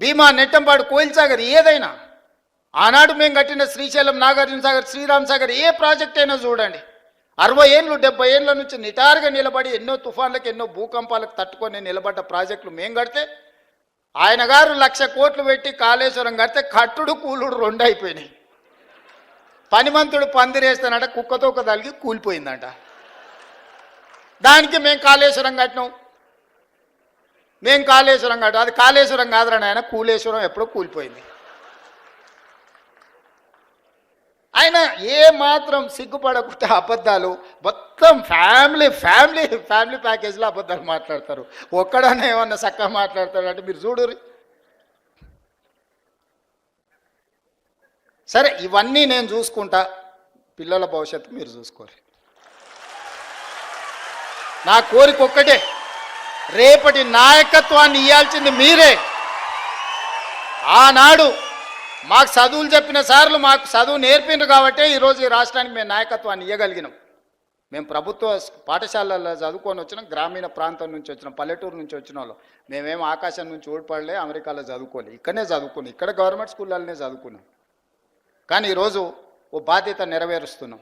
భీమా నెట్టంపాడు కోయిల్ సాగర్ ఏదైనా. ఆనాడు మేము కట్టిన శ్రీశైలం నాగార్జున సాగర్ శ్రీరామ్ సాగర్ ఏ ప్రాజెక్ట్ అయినా చూడండి. అరవై ఏళ్ళు డెబ్బై ఏళ్ళ నుంచి నిటారుగా నిలబడి ఎన్నో తుఫాన్లకు ఎన్నో భూకంపాలకు తట్టుకొని నిలబడ్డ ప్రాజెక్టులు మేము కడితే ఆయన గారు లక్ష కోట్లు పెట్టి కాళేశ్వరం కడితే కట్టుడు కూలుడు రెండు అయిపోయినాయి. పనిమంతుడు పందిరేస్తానంట కుక్కతోక తలిగి కూలిపోయిందంట. దానికి మేము కాళేశ్వరం కట్టినాం. మేము కాళేశ్వరం కాదు అది కాళేశ్వరం కాదురా నాయన కూలేశ్వరం ఎప్పుడో కూలిపోయింది. ఆయన ఏ మాత్రం సిగ్గుపడకుండా అబద్ధాలు మొత్తం ఫ్యామిలీ ఫ్యామిలీ ఫ్యామిలీ ప్యాకేజ్లో అబద్ధాలు మాట్లాడతారు. ఒక్కడనే ఏమన్నా చక్కగా మాట్లాడతాడు అంటే మీరు చూడురి సరే ఇవన్నీ నేను చూసుకుంటా పిల్లల భవిష్యత్తు మీరు చూసుకోరు నా కోరిక ఒక్కటే రేపటి నాయకత్వాన్ని ఇవ్వాల్సింది మీరే. ఆనాడు మాకు చదువులు చెప్పిన సార్లు మాకు చదువు నేర్పిండ్రు కాబట్టే ఈరోజు ఈ రాష్ట్రానికి మేము నాయకత్వాన్ని ఇవ్వగలిగినాం మేము ప్రభుత్వ పాఠశాలల్లో చదువుకొని వచ్చినాం గ్రామీణ ప్రాంతం నుంచి వచ్చినాం పల్లెటూరు నుంచి వచ్చిన వాళ్ళు. మేమేం ఆకాశం నుంచి ఓడిపడలే అమెరికాలో చదువుకోలే ఇక్కడనే చదువుకున్నాం ఇక్కడ గవర్నమెంట్ స్కూళ్ళనే చదువుకున్నాం. కానీ ఈరోజు ఓ బాధ్యత నెరవేరుస్తున్నాం.